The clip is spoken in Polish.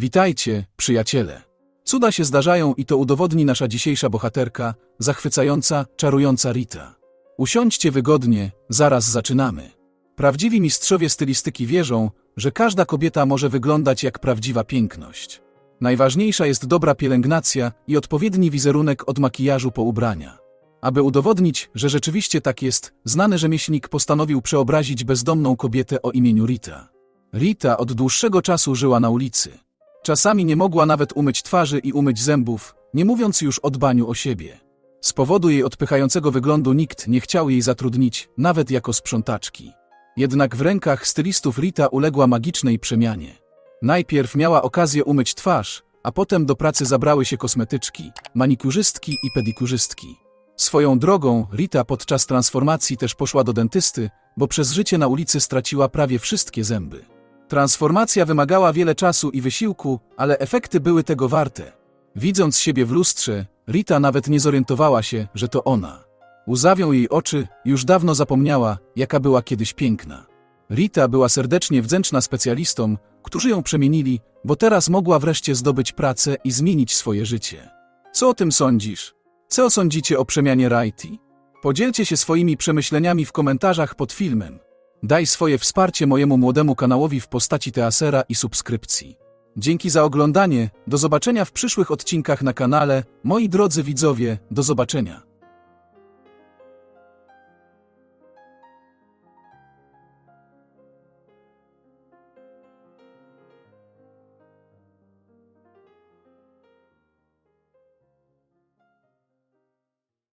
Witajcie, przyjaciele. Cuda się zdarzają i to udowodni nasza dzisiejsza bohaterka, zachwycająca, czarująca Rita. Usiądźcie wygodnie, zaraz zaczynamy. Prawdziwi mistrzowie stylistyki wierzą, że każda kobieta może wyglądać jak prawdziwa piękność. Najważniejsza jest dobra pielęgnacja i odpowiedni wizerunek od makijażu po ubrania. Aby udowodnić, że rzeczywiście tak jest, znany rzemieślnik postanowił przeobrazić bezdomną kobietę o imieniu Rita. Rita od dłuższego czasu żyła na ulicy. Czasami nie mogła nawet umyć twarzy i umyć zębów, nie mówiąc już o dbaniu o siebie. Z powodu jej odpychającego wyglądu nikt nie chciał jej zatrudnić, nawet jako sprzątaczki. Jednak w rękach stylistów Rita uległa magicznej przemianie. Najpierw miała okazję umyć twarz, a potem do pracy zabrały się kosmetyczki, manikurzystki i pedikurzystki. Swoją drogą Rita podczas transformacji też poszła do dentysty, bo przez życie na ulicy straciła prawie wszystkie zęby. Transformacja wymagała wiele czasu i wysiłku, ale efekty były tego warte. Widząc siebie w lustrze, Rita nawet nie zorientowała się, że to ona. Łzawią jej oczy, już dawno zapomniała, jaka była kiedyś piękna. Rita była serdecznie wdzięczna specjalistom, którzy ją przemienili, bo teraz mogła wreszcie zdobyć pracę i zmienić swoje życie. Co o tym sądzisz? Co sądzicie o przemianie Righty? Podzielcie się swoimi przemyśleniami w komentarzach pod filmem. Daj swoje wsparcie mojemu młodemu kanałowi w postaci teasera i subskrypcji. Dzięki za oglądanie, do zobaczenia w przyszłych odcinkach na kanale, moi drodzy widzowie, do zobaczenia.